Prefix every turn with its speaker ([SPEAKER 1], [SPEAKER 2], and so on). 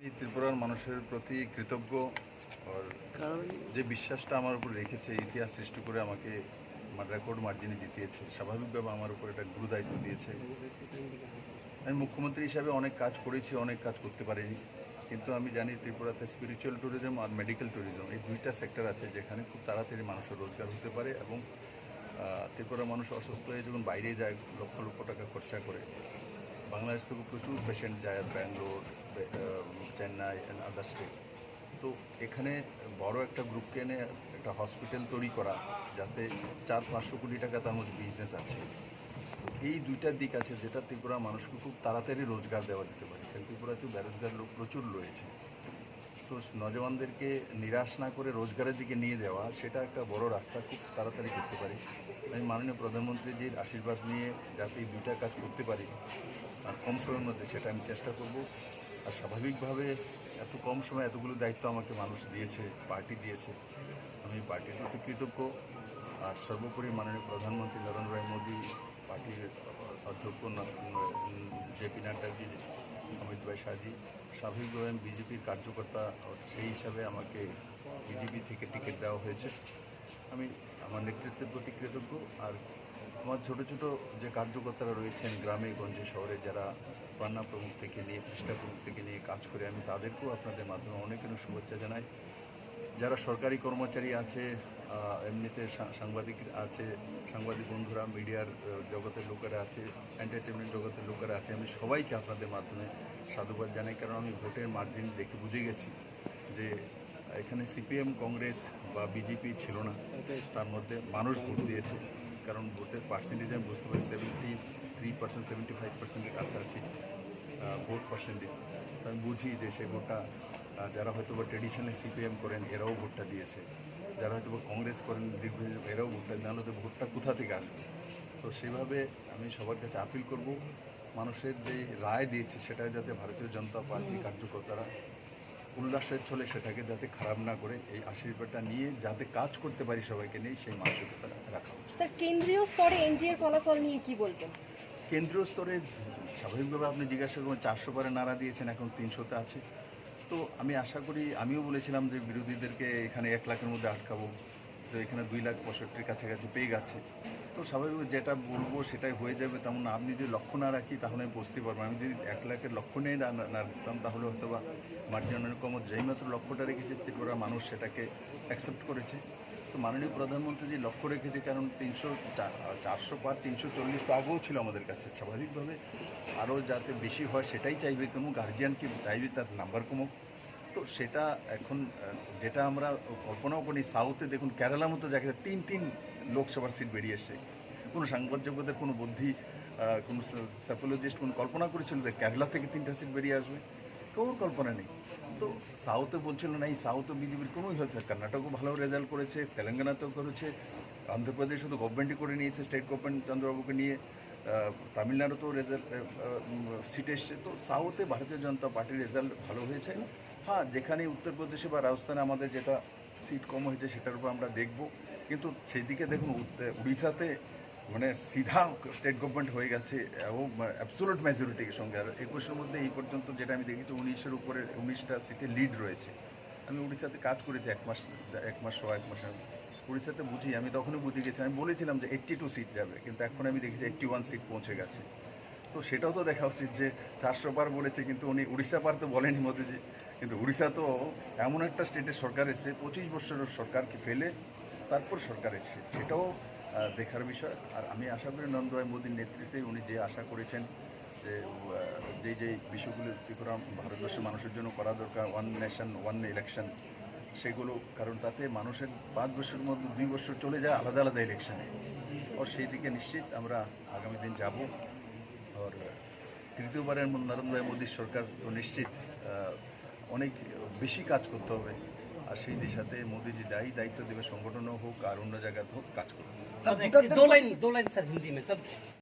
[SPEAKER 1] আমি ত্রিপুরার মানুষের প্রতি কৃতজ্ঞ আর যে বিশ্বাসটা আমার উপর রেখেছে ইতিহাস সৃষ্টি করে আমাকে রেকর্ড মার্জিনে জিতিয়েছে স্বাভাবিকভাবে আমার উপর একটা গুরু দায়িত্ব দিয়েছে। আমি মুখ্যমন্ত্রী হিসাবে অনেক কাজ করেছি অনেক কাজ করতে পারিনি। কিন্তু আমি জানি ত্রিপুরাতে স্পিরিচুয়াল ট্যুরিজম আর মেডিকেল ট্যুরিজম এই দুইটা সেক্টর আছে যেখানে খুব তাড়াতাড়ি মানুষের রোজগার হতে পারে এবং ত্রিপুরার মানুষ অসুস্থ হয়ে যখন বাইরে যায় লক্ষ লক্ষ টাকা খরচা করে। বাংলাদেশ থেকে প্রচুর পেশেন্ট যায় Bangalore Chennai and other state তো এখানে বড় একটা গ্রুপকে এনে একটা হসপিটাল তৈরি করা, যাতে চার পাঁচশো কোটি টাকা তার মধ্যে বিজনেস আছে। এই দুইটা দিক আছে, যেটা ত্রিপুরা মানুষকে খুব তাড়াতাড়ি রোজগার দেওয়া যেতে পারে। কারণ ত্রিপুরাতে বেরোজগার লোক প্রচুর রয়েছে। তো নজওয়ানদেরকে নিরাশ না করে রোজগারের দিকে নিয়ে যাওয়া, সেটা একটা বড় রাস্তা, খুব তাড়াতাড়ি করতে পারি। আমি মাননীয় প্রধানমন্ত্রীজির আশীর্বাদ নিয়ে যাতে এই দুইটা কাজ করতে পারি আর কম সময়ের মধ্যে সেটা আমি চেষ্টা করব। আর স্বাভাবিকভাবে এত কম সময় এতগুলো দায়িত্ব আমাকে মানুষ দিয়েছে, পার্টি দিয়েছে। আমি পার্টির প্রতি কৃতজ্ঞ। আর সর্বোপরি মাননীয় প্রধানমন্ত্রী নরেন্দ্র ভাই মোদী, পার্টির অধ্যক্ষ জেপি নাড্ডাজি অমিত ভাই শাহজি, স্বাভাবিকভাবে আমি বিজেপির কার্যকর্তা সেই হিসাবে আমাকে বিজেপি থেকে টিকিট দেওয়া হয়েছে। আমি আমার নেতৃত্বের প্রতি কৃতজ্ঞ। আর আমার ছোট ছোট যে কার্যকর্তারা রয়েছেন গ্রামে, গঞ্জে, শহরে যারা পান্না প্রমুখ থেকে নিয়ে পৃষ্ঠা প্রমুখ থেকে নিয়ে কাজ করে আমি তাদেরকেও আপনাদের মাধ্যমে অনেক অনেক শুভেচ্ছা জানাই। যারা সরকারি কর্মচারী আছে এমনিতে সাংবাদিক আছে সাংবাদিক বন্ধুরা মিডিয়ার জগতের লোকেরা আছে এন্টারটেনমেন্ট জগতের লোকেরা আছে আমি সবাইকে আপনাদের মাধ্যমে সাধুবাদ জানাই। কারণ আমি ভোটের মার্জিন দেখে বুঝে গেছি যে এখানে সিপিএম কংগ্রেস বা বিজেপি ছিল না। তার মধ্যে মানুষ ভোট দিয়েছে। কারণ ভোটের পার্সেন্টেজ আমি বুঝতে পারি seventy three percent seventy five পার্সেন্টের কাছাকাছি ভোট পার্সেন্টেজ আমি বুঝি যে সেই ভোটটা যারা হয়তো বা ট্রেডিশনালি সিপিএম করেন, এরাও ভোটটা দিয়েছে। যারা হয়তো বা কংগ্রেস করেন, দীর্ঘদিন এরাও ভোটটা নাহলে তো ভোটটা কোথা থেকে আসবে? তো সেভাবে আমি সবার কাছে আপিল করব, মানুষের যে রায় দিয়েছে সেটা যাতে ভারতীয় জনতা পার্টি কার্যকর্তারা উল্লাসের ছলে সেটাকে যাতে খারাপ না করে, এই আশীর্বাদটা নিয়ে যাতে কাজ করতে পারি সবাইকে নিয়ে, সেই মানসিকতা রাখা উচিত।
[SPEAKER 2] স্যার, কেন্দ্রীয় স্তরে এনডিএর ফলাফল নিয়ে কি বলবেন?
[SPEAKER 1] কেন্দ্রীয় স্তরে স্বাভাবিকভাবে আপনি জিজ্ঞাসা করবেন, চারশো পারে নাড়া দিয়েছেন, এখন তিনশোতে আছে। তো আমি আশা করি, আমিও বলেছিলাম যে বিরোধীদেরকে এখানে এক লাখের মধ্যে আটকাবো, তো এখানে দুই লাখ পঁয়ষট্টির কাছাকাছি পেয়ে গেছে। তো স্বাভাবিক যেটা বলব সেটাই হয়ে যাবে, তেমন আপনি যদি লক্ষ্য না রাখি, তাহলে আমি বুঝতে পারব আমি যদি এক লাখের লক্ষ্য নিয়ে না রাখতাম, তাহলে হয়তো বা মার্জিন কম যেই মাত্র লক্ষ্যটা রেখেছে ত্রিপুরা মানুষ সেটাকে অ্যাকসেপ্ট করেছে। তো মাননীয় প্রধানমন্ত্রী যে লক্ষ্য রেখেছে, কারণ তিনশো চারশো পার তিনশো চল্লিশ আগেও ছিল আমাদের কাছে। স্বাভাবিকভাবে আরও যাতে বেশি হয় সেটাই চাইবে কোনো গার্জিয়ানকে চাইবে তার নাম্বার কমুক। তো সেটা এখন যেটা আমরা কল্পনাও করি সাউথে দেখুন কেরালার মতো জায়গায় তিন তিন লোকসভার সিট বেরিয়ে এসে কোনো সাংবাদিকদের কোনো বুদ্ধি কোনো সাইকোলজিস্ট কোনো কল্পনা করেছিল যে কেরালা থেকে তিনটা সিট বেরিয়ে আসবে? কেউ কল্পনা নেই। তো সাউথে বলছিল না এই সাউথে বিজেপির কোনোই হচ্ছে না। কর্ণাটকও ভালো রেজাল্ট করেছে তেলেঙ্গানাতেও করেছে অন্ধ্রপ্রদেশ শুধু গভর্নমেন্টই করে নিয়েছে স্টেট গভর্নমেন্ট চন্দ্রবাবুকে নিয়ে আহ, তামিলনাড়ুতেও রেজাল্ট সিট এসছে। তো সাউথে ভারতীয় জনতা পার্টির রেজাল্ট ভালো হয়েছে হ্যাঁ যেখানে উত্তরপ্রদেশে বা রাজস্থানে আমাদের যেটা সিট কম হয়েছে সেটার উপর আমরা দেখব। কিন্তু সেদিকে দেখুন উড়িষ্যাতে মানে সিধা স্টেট গভর্নমেন্ট হয়ে গেছে এবং অ্যাবসোলুট মেজরিটির সঙ্গে। আর একুশের মধ্যে এই পর্যন্ত যেটা আমি দেখেছি, উনিশের উপরে, উনিশটা সিটে লিড রয়েছে। আমি উড়িষ্যাতে কাজ করেছি এক মাস এক মাস এক মাস। উড়িষ্যাতে বুঝি, আমি তখনই বুঝে গেছি, আমি বলেছিলাম যে এইট্টি টু সিট যাবে, কিন্তু এখন আমি দেখেছি এইট্টি ওয়ান সিট পৌঁছে গেছে। তো সেটাও তো দেখা উচিত যে চারশো পার বলেছে, কিন্তু উনি উড়িষ্যা পার তো বলেনি মোদিজি। কিন্তু উড়িষ্যা তো এমন একটা স্টেটের সরকার এসে পঁচিশ বছরের সরকারকে ফেলে তারপর সরকার এসেছে। সেটাও দেখার বিষয়। আর আমি আশা করি নন্দভাই মোদীর নেতৃত্বে উনি যে আশা করেছেন যে যে যে বিষয়গুলো ত্রিপুরা ভারতবর্ষের মানুষের জন্য করা দরকার ওয়ান নেশন ওয়ান ইলেকশন সেগুলো, কারণ তাতে মানুষের পাঁচ বছরের মধ্যে দুই বছর চলে যায় আলাদা আলাদা ইলেকশনে ও সেই দিকে নিশ্চিত আমরা আগামী দিন যাব। আর তৃতীয়বারের নরেন্দ্র মোদীর সরকার তো নিশ্চিত অনেক বেশি কাজ করতে হবে। আর সেই দিশাতে মোদীজি দায়ী, দায়িত্ব দেবে সংগঠনও হোক আর অন্য জায়গাতে হোক, কাজ করবে